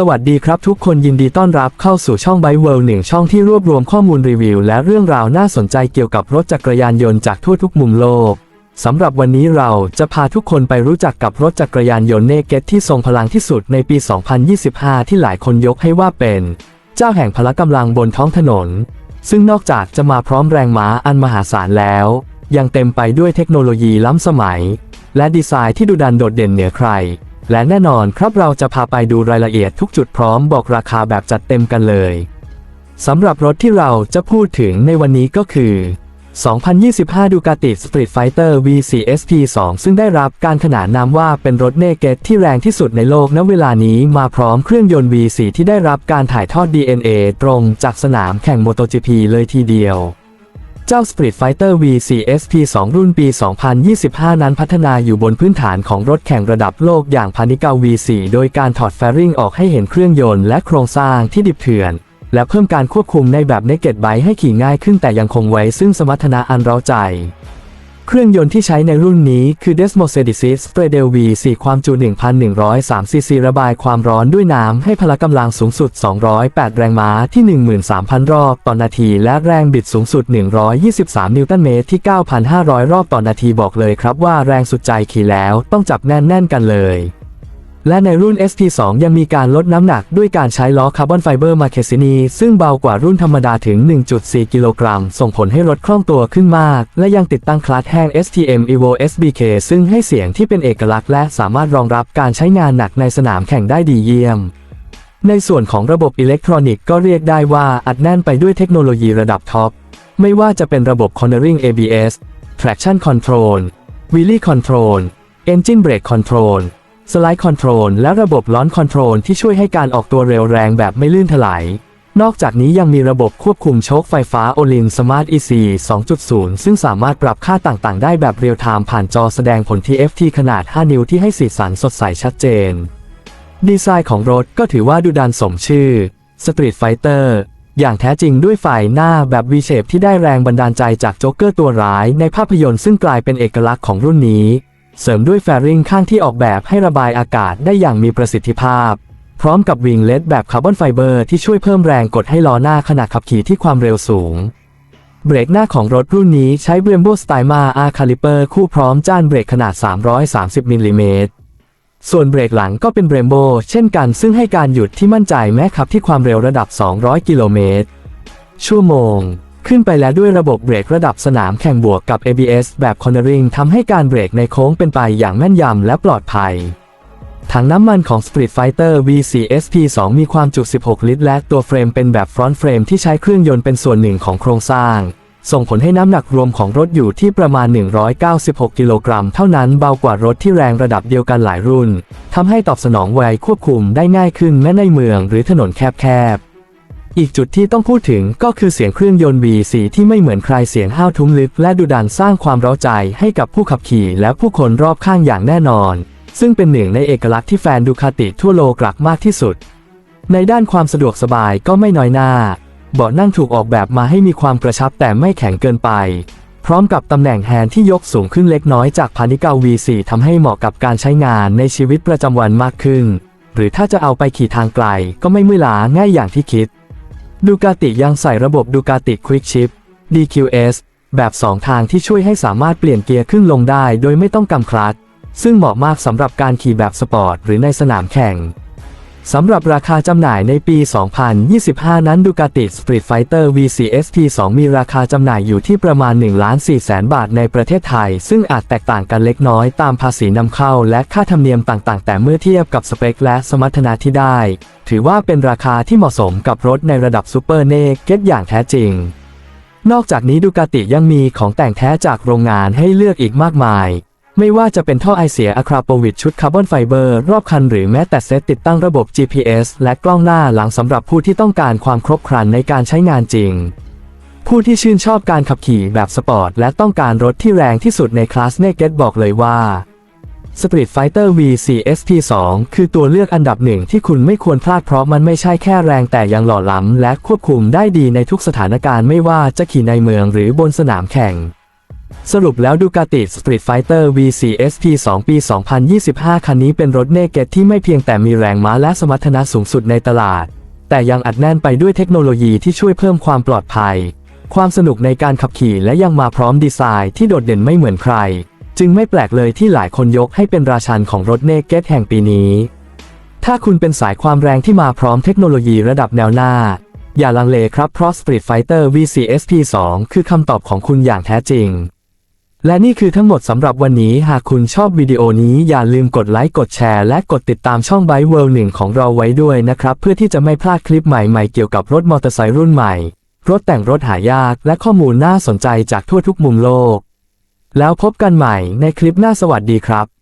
สวัสดีครับทุกคนยินดีต้อนรับเข้าสู่ช่อง b y World หนึ่งช่องที่รวบรวมข้อมูลรีวิว และเรื่องราวน่าสนใจเกี่ยวกับรถจักรยานยนต์จากทั่วทุกมุมโลกสำหรับวันนี้เราจะพาทุกคนไปรู้จักกับรถจักรยานยนต์เนเกตที่ทรงพลังที่สุดในปี 2025 ที่หลายคนยกให้ว่าเป็น เจ้าแห่งพละกำลังบนท้องถนน ซึ่งนอกจากจะมาพร้อมแรงม้าอันมหาศาลแล้ว ยังเต็มไปด้วยเทคโนโลยีล้ำสมัย และดีไซน์ที่ดุดันโดดเด่นเหนือใคร และแน่นอนครับเราจะพาไปดูรายละเอียดทุกจุดพร้อมบอกราคาแบบจัดเต็มกันเลยสำหรับรถที่เราจะพูดถึงในวันนี้ก็คือ 2025 Ducati Street Fighter V4 SP2 ซึ่งได้รับการขนานนามว่าเป็นรถเนเกตที่แรงที่สุดในโลกณเวลานี้มาพร้อมเครื่องยนต์ V4 ที่ได้รับการถ่ายทอด DNA ตรงจากสนามแข่ง MotoGP เลยทีเดียว เจ้า Street Fighter V4 SP2 รุ่นปี 2025 นั้นพัฒนาอยู่บนพื้นฐานของรถแข่งระดับโลกอย่างพานิกา V4 โดยการถอดแฟริงออกให้เห็นเครื่องยนต์และโครงสร้างที่ดิบเถื่อน และเพิ่มการควบคุมในแบบ Naked Bike ให้ขี่ง่ายขึ้นแต่ยังคงไว้ซึ่งสมรรถนะอันเร้าใจ เครื่องยนต์ที่ใช้ในรุ่นนี้คือ Desmo s e d i s i s p r e d e l V4 ความจุ 1,103ซีซีระบายความร้อนด้วยน้ำให้พละกำลังสูงสุด 208 แรงม้าที่ 13,000 รอบต่อนาที และแรงบิดสูงสุด 123 นิวตันเมตรที่ 9,500 รอบต่อนาทีบอกเลยครับว่าแรงสุดใจขี่แล้วต้องจับแน่นๆกันเลย และในรุ่น SP2 ยังมีการลดน้ำหนักด้วยการใช้ล้อคาร์บอนไฟเบอร์มาเคซินีซึ่งเบากว่ารุ่นธรรมดาถึง 1.4 กิโลกรัม ส่งผลให้รถคล่องตัวขึ้นมาก และยังติดตั้งคลัตช์แห้ง STM Evo SBK ซึ่งให้เสียงที่เป็นเอกลักษณ์และสามารถรองรับการใช้งานหนักในสนามแข่งได้ดีเยี่ยมในส่วนของระบบอิเล็กทรอนิกส์ก็เรียกได้ว่าอัดแน่นไปด้วยเทคโนโลยีระดับท็อป ไม่ว่าจะเป็นระบบ Cornering ABS Traction Control Wheelie Control Engine Brake Control สไลด์คอนโทรลและระบบล้อนคอนโทรลที่ช่วยให้การออกตัวเร็วแรงแบบไม่ลื่นถลาย นอกจากนี้ยังมีระบบควบคุมโชคไฟฟ้า o l i n Smart EC 2.0 ซึ่งสามารถปรับค่าต่างๆ ได้แบบเรียลไทม์ผ่านจอแสดงผล TFT ขนาด 5 นิ้วที่ให้สีสันสดใสชัดเจน ดีไซน์ของรถก็ถือว่าดูดันสมชื่อ Street Fighter อย่างแท้จริงด้วยฝ่ายหน้าแบบ V-shape ที่ได้แรงบันดาลใจจากโจ๊กเกอร์ตัวร้ายในภาพยนตร์ซึ่งกลายเป็นเอกลักษณ์ของรุ่นนี้ เสริมด้วยแฟริงข้างที่ออกแบบให้ระบายอากาศได้อย่างมีประสิทธิภาพ พร้อมกับวิงเล็ดแบบคาร์บอนไฟเบอร์ที่ช่วยเพิ่มแรงกดให้ล้อหน้าขณะขับขี่ที่ความเร็วสูง เบรกหน้าของรถรุ่นนี้ใช้ Brembo Styma R Caliper คู่พร้อมจ้านเบรกขนาด 330มิลลิเมตรส่วนเบรกหลังก็เป็น Brembo เช่นกันซึ่งให้การหยุดที่มั่นใจแม้ขับที่ความเร็วระดับ 200 กิโลเมตรชั่วโมง ขึ้นไปแล้วด้วยระบบเบรกระดับสนามแข่งบวกกับ ABS แบบ Cornering ทำให้การเบรกในโค้งเป็นไปอย่างแม่นยำและปลอดภัยถังน้ำมันของ Street Fighter V4 SP2 มีความจุ 16 ลิตร และตัวเฟรมเป็นแบบฟรอนต์เฟรมที่ใช้เครื่องยนต์เป็นส่วนหนึ่งของโครงสร้าง ส่งผลให้น้ำหนักรวมของรถอยู่ที่ประมาณ 196 กิโลกรัม เท่านั้นเบากว่ารถที่แรงระดับเดียวกันหลายรุ่น ทำให้ตอบสนองไวควบคุมได้ง่ายขึ้นแม้ในเมืองหรือถนนแคบๆ อีกจุดที่ต้องพูดถึงก็คือเสียงเครื่องยนต์ V4 ที่ไม่เหมือนใครเสียงห้าวทุ้มลึกและดุดันสร้างความร้าใจให้กับผู้ขับขี่และผู้คนรอบข้างอย่างแน่นอน ซึ่งเป็นหนึ่งในเอกลักษณ์ที่แฟนดูคาติทั่วโลกรักมากที่สุด ในด้านความสะดวกสบายก็ไม่น้อยหน้า เบาะนั่งถูกออกแบบมาให้มีความกระชับแต่ไม่แข็งเกินไป พร้อมกับตำแหน่งแฮนด์ที่ยกสูงขึ้นเล็กน้อยจากพานิกา V4 ทำให้เหมาะกับการใช้งานในชีวิตประจำวันมากขึ้น หรือถ้าจะเอาไปขี่ทางไกลก็ไม่เมื่อยล้าง่ายอย่างที่คิด ดูกาติยังใส่ระบบดูกาติ Quick Shift DQS แบบ 2 ทางที่ช่วยให้สามารถเปลี่ยนเกียร์ขึ้นลงได้โดยไม่ต้องกำคลัตช์ซึ่งเหมาะมากสำหรับการขี่แบบสปอร์ตหรือในสนามแข่ง สำหรับราคาจำหน่ายในปี 2025 นั้นดูกาติ Street Fighter V4 SP2 มีราคาจำหน่ายอยู่ที่ประมาณ1ล้าน4แสนบาทในประเทศไทย ซึ่งอาจแตกต่างกันเล็กน้อยตามภาษีนำเข้าและค่าธรรมเนียมต่างๆ แต่เมื่อเทียบกับสเปคและสมรรถนะที่ได้ ถือว่าเป็นราคาที่เหมาะสมกับรถในระดับซูเปอร์เนเกตอย่างแท้จริง นอกจากนี้ดูกาติยังมีของแต่งแท้จากโรงงานให้เลือกอีกมากมาย ไม่ว่าจะเป็นท่อไอเสียอะคราโปวิดชุดคาร์บอนไฟเบอร์รอบคันหรือแม้แต่เซตติดตั้งระบบ GPS และกล้องหน้าหลังสำหรับผู้ที่ต้องการความครบครันในการใช้งานจริง ผู้ที่ชื่นชอบการขับขี่แบบสปอร์ตและต้องการรถที่แรงที่สุดในคลาสเนเกตบอกเลยว่า Street Fighter V4 SP2 คือตัวเลือกอันดับหนึ่งที่คุณไม่ควรพลาดเพราะมันไม่ใช่แค่แรงแต่ยังหล่อล้ำและควบคุมได้ดีในทุกสถานการณ์ไม่ว่าจะขี่ในเมืองหรือบนสนามแข่ง สรุปแล้วดูกาติ Street Fighter V4 SP2 ปี 2025 คันนี้เป็นรถเนเกตที่ไม่เพียงแต่มีแรงม้าและสมรรถนะสูงสุดในตลาด แต่ยังอัดแน่นไปด้วยเทคโนโลยีที่ช่วยเพิ่มความปลอดภัย ความสนุกในการขับขี่และยังมาพร้อมดีไซน์ที่โดดเด่นไม่เหมือนใคร จึงไม่แปลกเลยที่หลายคนยกให้เป็นราชันของรถเนเกตแห่งปีนี้ ถ้าคุณเป็นสายความแรงที่มาพร้อมเทคโนโลยีระดับแนวหน้า อย่าลังเลครับเพราะ Street Fighter V4 SP2 คือคำตอบของคุณอย่างแท้จริง และนี่คือทั้งหมดสำหรับวันนี้ หากคุณชอบวิดีโอนี้อย่าลืมกดไลค์ กดแชร์ และกดติดตามช่อง Byte World 1ของเราไว้ด้วยนะครับ เพื่อที่จะไม่พลาดคลิปใหม่ๆ เกี่ยวกับรถมอเตอร์ไซค์รุ่นใหม่ รถแต่งรถหายาก และข้อมูลน่าสนใจจากทั่วทุกมุมโลก แล้วพบกันใหม่ในคลิปหน้าสวัสดีครับ